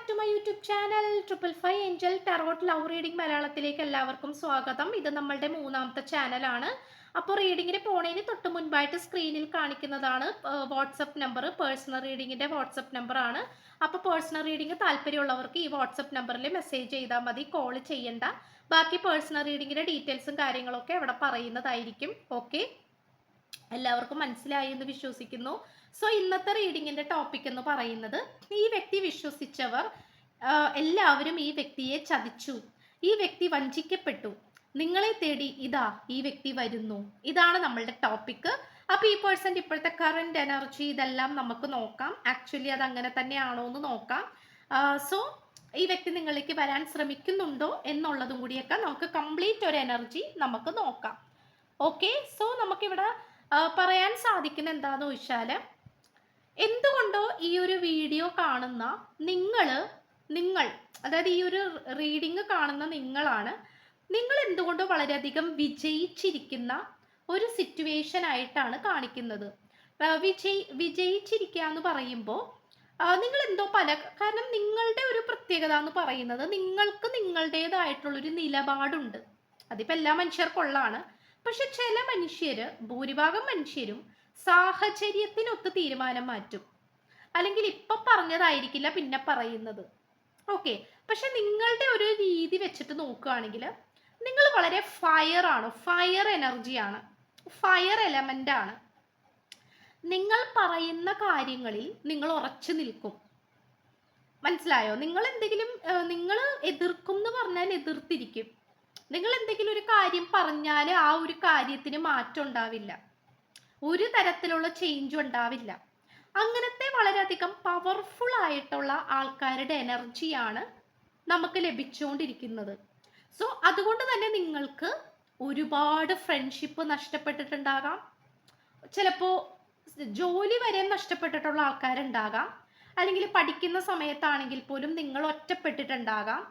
Back to my YouTube channel triple five angel tarot love reading മലയാളത്തിലേക്ക് എല്ലാവർക്കും സ്വാഗതം. ഇത് നമ്മളുടെ മൂന്നാമത്തെ ചാനലാണ് അപ്പോൾ റീഡിങ്ങിന് പോണേന് തൊട്ട് മുൻപായിട്ട് സ്ക്രീനിൽ കാണിക്കുന്നതാണ് വാട്സപ്പ് നമ്പർ പേഴ്സണൽ റീഡിങ്ങിന്റെ വാട്സപ്പ് നമ്പറാണ് അപ്പോൾ പേഴ്സണൽ റീഡിംഗ് താല്പര്യമുള്ളവർക്ക് ഈ വാട്സപ്പ് നമ്പറിൽ മെസ്സേജ് ചെയ്താൽ മതി കോൾ ചെയ്യണ്ട. ബാക്കി പേഴ്സണൽ റീഡിങ്ങിന്റെ ഡീറ്റെയിൽസും കാര്യങ്ങളൊക്കെ അവിടെ പറയുന്നതായിരിക്കും. ഓക്കെ എല്ലാവർക്കും മനസ്സിലായി എന്ന് വിശ്വസിക്കുന്നു. സോ ഇന്നത്തെ റീഡിങ്ങിന്റെ ടോപ്പിക് എന്ന് പറയുന്നത് ഈ വ്യക്തി വിശ്വസിച്ചവർ എല്ലാവരും ഈ വ്യക്തിയെ ചതിച്ചു. ഈ വ്യക്തി വഞ്ചിക്കപ്പെട്ടു. നിങ്ങളെ തേടി ഇതാ ഈ വ്യക്തി വരുന്നു. ഇതാണ് നമ്മളുടെ ടോപ്പിക് അപ്പൊ ഈ പേഴ്സൺ ഇപ്പോഴത്തെ കറണ്ട് എനർജി ഇതെല്ലാം നമുക്ക് നോക്കാം. ആക്ച്വലി അത് അങ്ങനെ തന്നെയാണോ എന്ന് നോക്കാം. സോ ഈ വ്യക്തി നിങ്ങളിലേക്ക് വരാൻ ശ്രമിക്കുന്നുണ്ടോ എന്നുള്ളതും കൂടിയൊക്കെ നമുക്ക് കംപ്ലീറ്റ് ഒരു എനർജി നമുക്ക് നോക്കാം. ഓക്കെ സോ നമുക്കിവിടെ പറയാൻ സാധിക്കുന്ന എന്താന്ന് വെച്ചാൽ എന്തുകൊണ്ടോ ഈ ഒരു വീഡിയോ കാണുന്ന നിങ്ങൾ നിങ്ങൾ അതായത് ഈ ഒരു റീഡിങ് കാണുന്ന നിങ്ങളാണ് നിങ്ങൾ എന്തുകൊണ്ടോ വളരെയധികം വിജയിച്ചിരിക്കുന്ന ഒരു സിറ്റുവേഷൻ ആയിട്ടാണ് കാണിക്കുന്നത്. വിജയി വിജയിച്ചിരിക്കുക എന്ന് പറയുമ്പോൾ നിങ്ങൾ എന്തോ പല കാരണം നിങ്ങളുടെ ഒരു പ്രത്യേകത എന്ന് പറയുന്നത് നിങ്ങൾക്ക് നിങ്ങളുടേതായിട്ടുള്ളൊരു നിലപാടുണ്ട്. അതിപ്പോൾ എല്ലാ മനുഷ്യർക്കുള്ളതാണ് പക്ഷെ ചില മനുഷ്യര് ഭൂരിഭാഗം മനുഷ്യരും സാഹചര്യത്തിനൊത്ത് തീരുമാനം മാറ്റും. അല്ലെങ്കിൽ ഇപ്പൊ പറഞ്ഞതായിരിക്കില്ല പിന്നെ പറയുന്നത്. ഓക്കെ പക്ഷെ നിങ്ങളുടെ ഒരു രീതി വെച്ചിട്ട് നോക്കുകയാണെങ്കിൽ നിങ്ങൾ വളരെ ഫയർ ആണ്. ഫയർ എനർജിയാണ് ഫയർ എലമെന്റ് ആണ്. നിങ്ങൾ പറയുന്ന കാര്യങ്ങളിൽ നിങ്ങൾ ഉറച്ചു നിൽക്കും. മനസ്സിലായോ? നിങ്ങൾ എന്തെങ്കിലും നിങ്ങൾ എതിർക്കും എന്ന് പറഞ്ഞാൽ എതിർത്തിരിക്കും. നിങ്ങൾ എന്തെങ്കിലും ഒരു കാര്യം പറഞ്ഞാൽ ആ ഒരു കാര്യത്തിന് മാറ്റം ഉണ്ടാവില്ല. ഒരു തരത്തിലുള്ള ചേഞ്ചും ഉണ്ടാവില്ല. അങ്ങനത്തെ വളരെയധികം പവർഫുൾ ആയിട്ടുള്ള ആൾക്കാരുടെ എനർജിയാണ് നമുക്ക് ലഭിച്ചുകൊണ്ടിരിക്കുന്നത്. സോ അതുകൊണ്ട് തന്നെ നിങ്ങൾക്ക് ഒരുപാട് ഫ്രണ്ട്ഷിപ്പ് നഷ്ടപ്പെട്ടിട്ടുണ്ടാകാം. ചിലപ്പോൾ ജോലി വരെ നഷ്ടപ്പെട്ടിട്ടുള്ള ആൾക്കാരുണ്ടാകാം. അല്ലെങ്കിൽ പഠിക്കുന്ന സമയത്താണെങ്കിൽ പോലും നിങ്ങൾ ഒറ്റപ്പെട്ടിട്ടുണ്ടാകാം.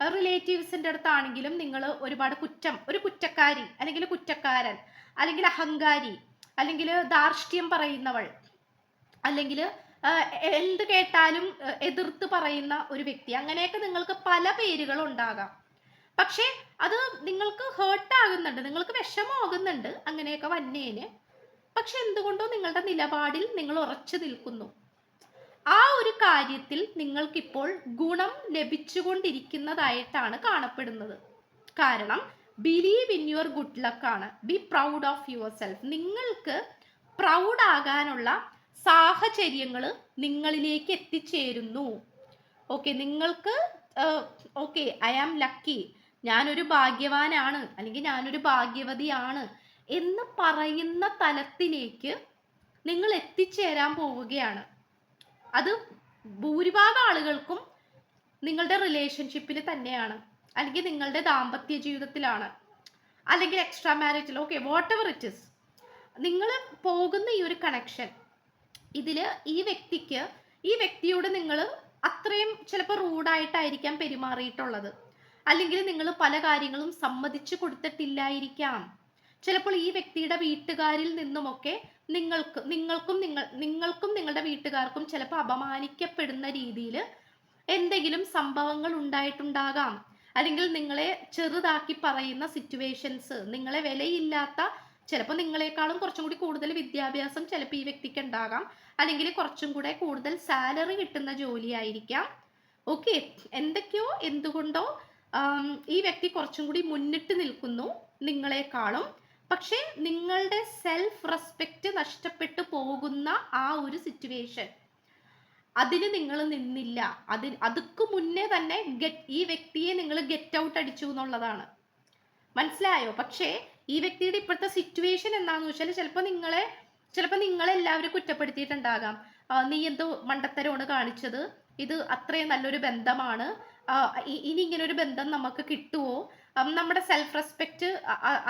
റിലേറ്റീവ്സിന്റെ അടുത്താണെങ്കിലും നിങ്ങൾ ഒരുപാട് കുറ്റം ഒരു കുറ്റക്കാരി അല്ലെങ്കിൽ കുറ്റക്കാരൻ അല്ലെങ്കിൽ അഹങ്കാരി അല്ലെങ്കിൽ ധാർഷ്ട്യം പറയുന്നവൾ. അല്ലെങ്കിൽ എന്ത് കേട്ടാലും എതിർത്ത് പറയുന്ന ഒരു വ്യക്തി. അങ്ങനെയൊക്കെ നിങ്ങൾക്ക് പല പേരുകൾ ഉണ്ടാകാം പക്ഷേ അത് നിങ്ങൾക്ക് ഹേർട്ട് ആകുന്നുണ്ട് നിങ്ങൾക്ക് വിഷമമാകുന്നുണ്ട് അങ്ങനെയൊക്കെ വന്നേന്. പക്ഷെ എന്തുകൊണ്ടോ നിങ്ങളുടെ നിലപാടിൽ നിങ്ങൾ ഉറച്ചു നിൽക്കുന്നു. ആ ഒരു കാര്യത്തിൽ നിങ്ങൾക്കിപ്പോൾ ഗുണം ലഭിച്ചുകൊണ്ടിരിക്കുന്നതായിട്ടാണ് കാണപ്പെടുന്നത്. കാരണം believe in your good luck ആണ്. Be proud of yourself നിങ്ങൾക്ക് പ്രൗഡ് ആകാനുള്ള സാഹചര്യങ്ങൾ നിങ്ങളിലേക്ക് എത്തിച്ചേരുന്നു. ഓക്കെ നിങ്ങൾക്ക് ഓക്കെ ഐ ആം ലക്കി ഞാനൊരു ഭാഗ്യവാനാണ്. അല്ലെങ്കിൽ ഞാനൊരു ഭാഗ്യവതിയാണ് എന്ന് പറയുന്ന തലത്തിലേക്ക് നിങ്ങൾ എത്തിച്ചേരാൻ പോവുകയാണ്. അത് ഭൂരിഭാഗം ആളുകൾക്കും നിങ്ങളുടെ റിലേഷൻഷിപ്പിൽ തന്നെയാണ്. അല്ലെങ്കിൽ നിങ്ങളുടെ ദാമ്പത്യ ജീവിതത്തിലാണ്. അല്ലെങ്കിൽ extra marital okay whatever it is നിങ്ങൾ പോകുന്ന ഈ ഒരു കണക്ഷൻ ഇതിൽ ഈ വ്യക്തിക്ക് ഈ വ്യക്തിയോട് നിങ്ങൾ അത്രയും ചിലപ്പോൾ റൂഡായിട്ടായിരിക്കാം പെരുമാറിയിട്ടുള്ളത്. അല്ലെങ്കിൽ നിങ്ങൾ പല കാര്യങ്ങളും സമ്മതിച്ചു കൊടുത്തിട്ടില്ലായിരിക്കാം. ചിലപ്പോൾ ഈ വ്യക്തിയുടെ വീട്ടുകാരിൽ നിന്നുമൊക്കെ നിങ്ങൾക്ക് നിങ്ങൾക്കും നിങ്ങൾ നിങ്ങൾക്കും നിങ്ങളുടെ വീട്ടുകാർക്കും ചിലപ്പോൾ അപമാനിക്കപ്പെടുന്ന രീതിയിൽ എന്തെങ്കിലും സംഭവങ്ങൾ ഉണ്ടായിട്ടുണ്ടാകാം. അല്ലെങ്കിൽ നിങ്ങളെ ചെറുതാക്കി പറയുന്ന സിറ്റുവേഷൻസ് നിങ്ങളെ വിലയില്ലാത്ത ചിലപ്പോൾ നിങ്ങളെക്കാളും കുറച്ചും കൂടി കൂടുതൽ വിദ്യാഭ്യാസം ചിലപ്പോൾ ഈ വ്യക്തിക്ക് ഉണ്ടാകാം. അല്ലെങ്കിൽ കുറച്ചും കൂടെ കൂടുതൽ സാലറി കിട്ടുന്ന ജോലിയായിരിക്കാം ഓക്കെ എന്തൊക്കെയോ എന്തുകൊണ്ടോ ഈ വ്യക്തി കുറച്ചും കൂടി മുന്നിട്ട് നിൽക്കുന്നു നിങ്ങളെക്കാളും. പക്ഷേ നിങ്ങളുടെ സെൽഫ് റെസ്പെക്റ്റ് നഷ്ടപ്പെട്ടു പോകുന്ന ആ ഒരു സിറ്റുവേഷൻ അതിന് നിങ്ങൾ നിന്നില്ല. അതിന് അതുക്ക് മുന്നേ തന്നെ ഗെറ്റ് ഈ വ്യക്തിയെ നിങ്ങൾ ഗെറ്റ് ഔട്ട് അടിച്ചു എന്നുള്ളതാണ്. മനസ്സിലായോ? പക്ഷേ ഈ വ്യക്തിയുടെ ഇപ്പോഴത്തെ സിറ്റുവേഷൻ എന്താണെന്ന് വെച്ചാൽ ചിലപ്പോൾ നിങ്ങളെ ചിലപ്പോൾ നിങ്ങളെല്ലാവരും കുറ്റപ്പെടുത്തിയിട്ടുണ്ടാകാം. നീ എന്തോ മണ്ടത്തരമാണ് കാണിച്ചത്. ഇത് അത്രയും നല്ലൊരു ബന്ധമാണ്. ഇനി ഇങ്ങനെ ഒരു ബന്ധം നമുക്ക് കിട്ടുമോ നമ്മുടെ സെൽഫ് റെസ്പെക്റ്റ്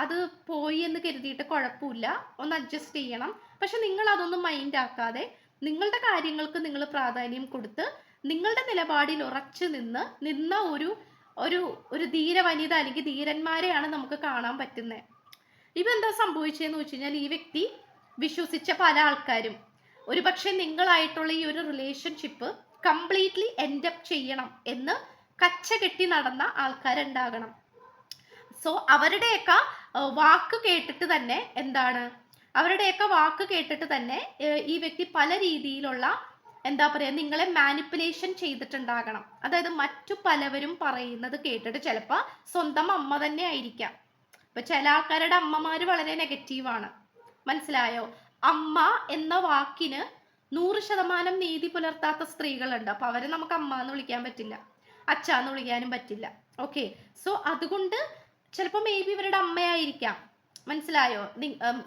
അത് പോയി എന്ന് കരുതിയിട്ട് കുഴപ്പമില്ല. ഒന്ന് അഡ്ജസ്റ്റ് ചെയ്യണം. പക്ഷെ നിങ്ങൾ അതൊന്നും മൈൻഡ് ആക്കാതെ നിങ്ങളുടെ കാര്യങ്ങൾക്ക് നിങ്ങൾ പ്രാധാന്യം കൊടുത്ത് നിങ്ങളുടെ നിലപാടിൽ ഉറച്ചു നിന്ന് നിന്ന ഒരു ഒരു ഒരു ധീര വനിത അല്ലെങ്കിൽ ധീരന്മാരെയാണ് നമുക്ക് കാണാൻ പറ്റുന്നത് ഇപ്പം എന്താ സംഭവിച്ചതെന്ന് വെച്ച് കഴിഞ്ഞാൽ ഈ വ്യക്തി വിശ്വസിച്ച പല ആൾക്കാരും. ഒരുപക്ഷെ നിങ്ങളായിട്ടുള്ള ഈ ഒരു റിലേഷൻഷിപ്പ് കംപ്ലീറ്റ്ലി എൻഡ് അപ്പ് ചെയ്യണം എന്ന് കച്ച കെട്ടി നടന്ന ആൾക്കാരുണ്ടാകണം. സോ അവരുടെയൊക്കെ വാക്ക് കേട്ടിട്ട് തന്നെ എന്താണ്? അവരുടെയൊക്കെ വാക്ക് കേട്ടിട്ട് തന്നെ ഈ വ്യക്തി പല രീതിയിലുള്ള എന്താ പറയുക നിങ്ങളെ മാനിപ്പുലേഷൻ ചെയ്തിട്ടുണ്ടാകണം. അതായത് മറ്റു പലവരും പറയുന്നത് കേട്ടിട്ട് ചിലപ്പോൾ സ്വന്തം അമ്മ തന്നെ ആയിരിക്കാം. ഇപ്പൊ ചില ആൾക്കാരുടെ അമ്മമാര് വളരെ നെഗറ്റീവാണ് മനസ്സിലായോ? അമ്മ എന്ന വാക്കിന് നൂറ് ശതമാനം നീതി പുലർത്താത്ത സ്ത്രീകളുണ്ട്. അപ്പൊ അവരെ നമുക്ക് അമ്മ എന്ന് വിളിക്കാൻ പറ്റില്ല. അച്ഛ എന്ന് വിളിക്കാനും പറ്റില്ല. ഓക്കെ സോ അതുകൊണ്ട് ചിലപ്പോൾ മേ ബി ഇവരുടെ അമ്മയായിരിക്കാം. മനസ്സിലായോ?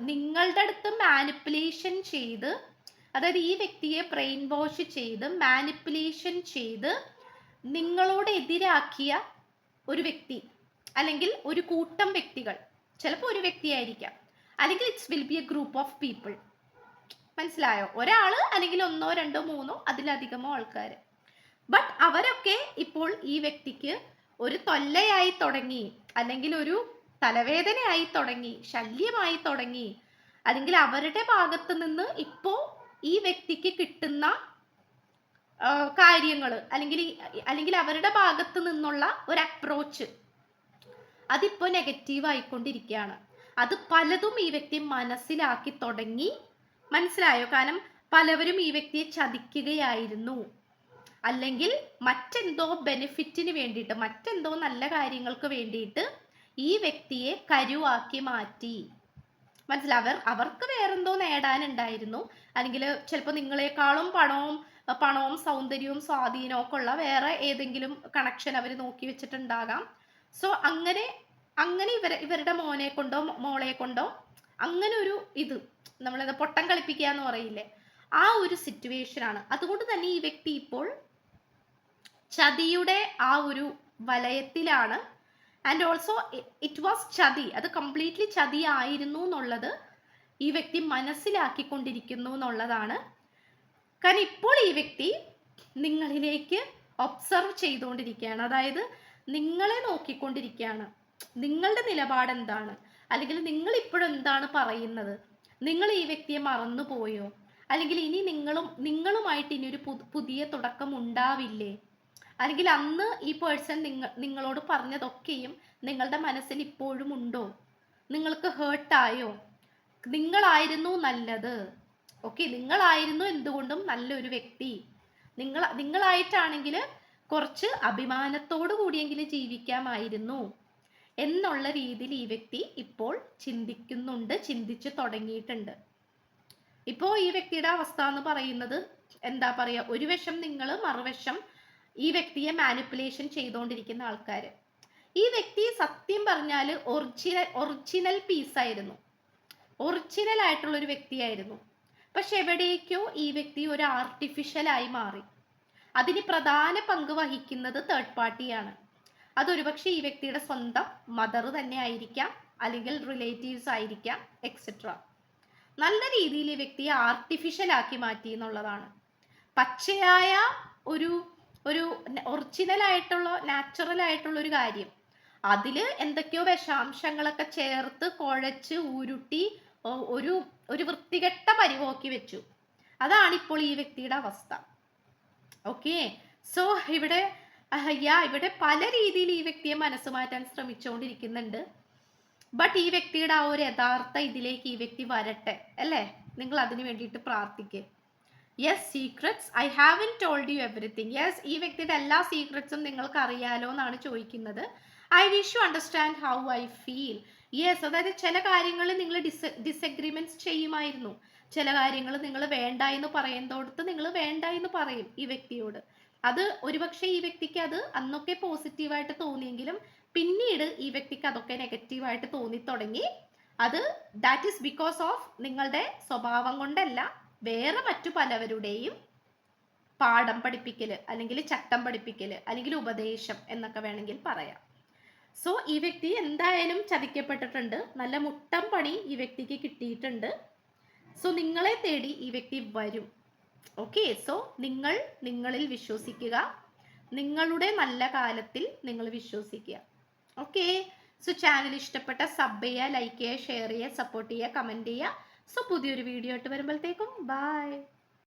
നിങ്ങളുടെ അടുത്ത് മാനിപ്പുലേഷൻ ചെയ്ത് അതായത് ഈ വ്യക്തിയെ ബ്രെയിൻ വാഷ് ചെയ്ത് മാനിപ്പുലേഷൻ ചെയ്ത് നിങ്ങളോട് എതിരാക്കിയ ഒരു വ്യക്തി അല്ലെങ്കിൽ ഒരു കൂട്ടം വ്യക്തികൾ ചിലപ്പോൾ ഒരു വ്യക്തിയായിരിക്കാം. അല്ലെങ്കിൽ it's will be a group of people മനസ്സിലായോ? ഒരാൾ അല്ലെങ്കിൽ ഒന്നോ രണ്ടോ മൂന്നോ അതിലധികമോ ആൾക്കാർ ബട്ട് അവരൊക്കെ ഇപ്പോൾ ഈ വ്യക്തിക്ക് ഒരു തൊല്ലയായി തുടങ്ങി അല്ലെങ്കിൽ ഒരു തലവേദനയായി തുടങ്ങി ശല്യമായി തുടങ്ങി. അല്ലെങ്കിൽ അവരുടെ ഭാഗത്ത് നിന്ന് ഇപ്പോ ഈ വ്യക്തിക്ക് കിട്ടുന്ന കാര്യങ്ങൾ അല്ലെങ്കിൽ അല്ലെങ്കിൽ അവരുടെ ഭാഗത്ത് നിന്നുള്ള ഒരു അപ്രോച്ച് അതിപ്പോ നെഗറ്റീവ് ആയിക്കൊണ്ടിരിക്കുകയാണ്. അത് പലതും ഈ വ്യക്തി മനസ്സിലാക്കി തുടങ്ങി. മനസ്സിലായോ? കാരണം പലവരും ഈ വ്യക്തിയെ ചതിക്കുകയായിരുന്നു. അല്ലെങ്കിൽ മറ്റെന്തോ ബെനിഫിറ്റിന് വേണ്ടിയിട്ട് മറ്റെന്തോ നല്ല കാര്യങ്ങൾക്ക് വേണ്ടിയിട്ട് ഈ വ്യക്തിയെ കരുവാക്കി മാറ്റി. മനസ്സിലാവർ അവർ അവർക്ക് വേറെന്തോ നേടാനുണ്ടായിരുന്നു. അല്ലെങ്കിൽ ചിലപ്പോൾ നിങ്ങളെക്കാളും പണവും പണവും സൗന്ദര്യവും സ്വാധീനവും ഒക്കെ ഉള്ള വേറെ ഏതെങ്കിലും കണക്ഷൻ അവർ നോക്കി വെച്ചിട്ടുണ്ടാകാം. സോ അങ്ങനെ അങ്ങനെ ഇവർ ഇവരുടെ മോനെ കൊണ്ടോ മോളെ കൊണ്ടോ അങ്ങനെ ഒരു ഇത് നമ്മളത് പൊട്ടം കളിപ്പിക്കുക എന്ന് പറയില്ലേ? ആ ഒരു സിറ്റുവേഷൻ ആണ്. അതുകൊണ്ട് തന്നെ ഈ വ്യക്തി ഇപ്പോൾ ചതിയുടെ ആ ഒരു വലയത്തിലാണ് ആൻഡ് ഓൾസോ ഇറ്റ് വാസ് ചതി. അത് കംപ്ലീറ്റ്ലി ചതി ആയിരുന്നു എന്നുള്ളത് ഈ വ്യക്തി മനസ്സിലാക്കിക്കൊണ്ടിരിക്കുന്നു എന്നുള്ളതാണ്. കാരണം ഇപ്പോൾ ഈ വ്യക്തി നിങ്ങളിലേക്ക് ഒബ്സർവ് ചെയ്തുകൊണ്ടിരിക്കുകയാണ്. അതായത് നിങ്ങളെ നോക്കിക്കൊണ്ടിരിക്കുകയാണ്. നിങ്ങളുടെ നിലപാട് എന്താണ്? അല്ലെങ്കിൽ നിങ്ങൾ ഇപ്പോഴും എന്താണ് പറയുന്നത്? നിങ്ങൾ ഈ വ്യക്തിയെ മറന്നു പോയോ അല്ലെങ്കിൽ ഇനി നിങ്ങളും നിങ്ങളുമായിട്ട് ഇനി ഒരു പുതിയ തുടക്കം ഉണ്ടാവില്ലേ? അല്ലെങ്കിൽ അന്ന് ഈ പേഴ്സൺ നിങ്ങൾ നിങ്ങളോട് പറഞ്ഞതൊക്കെയും നിങ്ങളുടെ മനസ്സിൽ ഇപ്പോഴും ഉണ്ടോ? നിങ്ങൾക്ക് ഹേർട്ടായോ നിങ്ങളായിരുന്നു നല്ലത്. ഓക്കെ നിങ്ങളായിരുന്നു എന്തുകൊണ്ടും നല്ലൊരു വ്യക്തി. നിങ്ങൾ നിങ്ങളായിട്ടാണെങ്കിൽ കുറച്ച് അഭിമാനത്തോടു കൂടിയെങ്കിലും ജീവിക്കാമായിരുന്നു. എന്നുള്ള രീതിയിൽ ഈ വ്യക്തി ഇപ്പോൾ ചിന്തിക്കുന്നുണ്ട് ചിന്തിച്ചു തുടങ്ങിയിട്ടുണ്ട്. ഇപ്പോൾ ഈ വ്യക്തിയുടെ അവസ്ഥ എന്ന് പറയുന്നത് എന്താ പറയുക ഒരു വശം നിങ്ങൾ മറുവശം ഈ വ്യക്തിയെ മാനിപ്പുലേഷൻ ചെയ്തുകൊണ്ടിരിക്കുന്ന ആൾക്കാർ ഈ വ്യക്തി സത്യം പറഞ്ഞാൽ ഒറിജിനൽ ഒറിജിനൽ പീസായിരുന്നു ഒറിജിനൽ ആയിട്ടുള്ള ഒരു വ്യക്തിയായിരുന്നു. പക്ഷെ എവിടേക്കോ ഈ വ്യക്തി ഒരു ആർട്ടിഫിഷ്യലായി മാറി. അതിന് പ്രധാന പങ്ക് വഹിക്കുന്നത് തേർഡ് പാർട്ടിയാണ് അതൊരുപക്ഷെ ഈ വ്യക്തിയുടെ സ്വന്തം മദർ തന്നെ ആയിരിക്കാം അല്ലെങ്കിൽ റിലേറ്റീവ്സ് ആയിരിക്കാം എക്സെട്ര നല്ല രീതിയിൽ ഈ വ്യക്തിയെ ആർട്ടിഫിഷ്യൽ ആക്കി മാറ്റി എന്നുള്ളതാണ്. പച്ചയായ ഒരു ഒരു ഒറിജിനൽ ആയിട്ടുള്ള നാച്ചുറൽ ആയിട്ടുള്ള ഒരു കാര്യം. അതിൽ എന്തൊക്കെയോ വിഷാംശങ്ങളൊക്കെ ചേർത്ത് കുഴച്ച് ഉരുട്ടി ഒരു ഒരു വൃത്തികെട്ട പരിവോക്കി വെച്ചു. അതാണ് ഇപ്പോൾ ഈ വ്യക്തിയുടെ അവസ്ഥ. ഓക്കെ? സോ ഇവിടെ യാ ഇവിടെ പല രീതിയിൽ ഈ വ്യക്തിയെ മനസ്സ് മാറ്റാൻ ശ്രമിച്ചുകൊണ്ടിരിക്കുന്നുണ്ട്. ബട്ട് ഈ വ്യക്തിയുടെ ആ ഒരു യഥാർത്ഥ ഇതിലേക്ക് ഈ വ്യക്തി വരട്ടെ അല്ലേ? നിങ്ങൾ അതിന് വേണ്ടിയിട്ട് പ്രാർത്ഥിക്കുക yes secrets I haven't told you everything yes ഈ വ്യക്തിയുടെ എല്ലാ സീക്രട്സും നിങ്ങൾക്ക് അറിയാലോ എന്നാണ് ചോദിക്കുന്നത്. I wish you understand how I feel yes അതായത് ചില കാര്യങ്ങൾ നിങ്ങൾ ഡിസ് ഡിസഗ്രിമെന്റ്സ് ചെയ്യുമായിരുന്നു. ചില കാര്യങ്ങൾ നിങ്ങൾ വേണ്ട എന്ന് പറയുന്നതോടത്ത് നിങ്ങൾ വേണ്ട എന്ന് പറയും ഈ വ്യക്തിയോട്. അത് ഒരുപക്ഷെ ഈ വ്യക്തിക്ക് അത് അന്നൊക്കെ പോസിറ്റീവായിട്ട് തോന്നിയെങ്കിലും പിന്നീട് ഈ വ്യക്തിക്ക് അതൊക്കെ നെഗറ്റീവായിട്ട് തോന്നി തുടങ്ങി അത് ദാറ്റ് ഈസ് ബിക്കോസ് ഓഫ് നിങ്ങളുടെ സ്വഭാവം കൊണ്ടല്ല. വേറെ മറ്റു പലവരുടെയും പാഠം പഠിപ്പിക്കൽ അല്ലെങ്കിൽ ചട്ടം പഠിപ്പിക്കൽ അല്ലെങ്കിൽ ഉപദേശം എന്നൊക്കെ വേണമെങ്കിൽ പറയാം. സോ ഈ വ്യക്തി എന്തായാലും ചതിക്കപ്പെട്ടിട്ടുണ്ട്. നല്ല മുട്ടം പണി ഈ വ്യക്തിക്ക് കിട്ടിയിട്ടുണ്ട്. സോ നിങ്ങളെ തേടി ഈ വ്യക്തി വരും. ഓക്കെ സോ നിങ്ങൾ നിങ്ങളിൽ വിശ്വസിക്കുക. നിങ്ങളുടെ നല്ല കാലത്തിൽ നിങ്ങൾ വിശ്വസിക്കുക. ഓക്കെ സോ ചാനൽ ഇഷ്ടപ്പെട്ട സബ് ചെയ്യുക ലൈക്ക് ചെയ്യുക ഷെയർ ചെയ്യുക സപ്പോർട്ട് ചെയ്യുക കമന്റ് ചെയ്യുക. സോ പുതിയൊരു വീഡിയോ ആയിട്ട് വരുമ്പോഴത്തേക്കും. ബൈ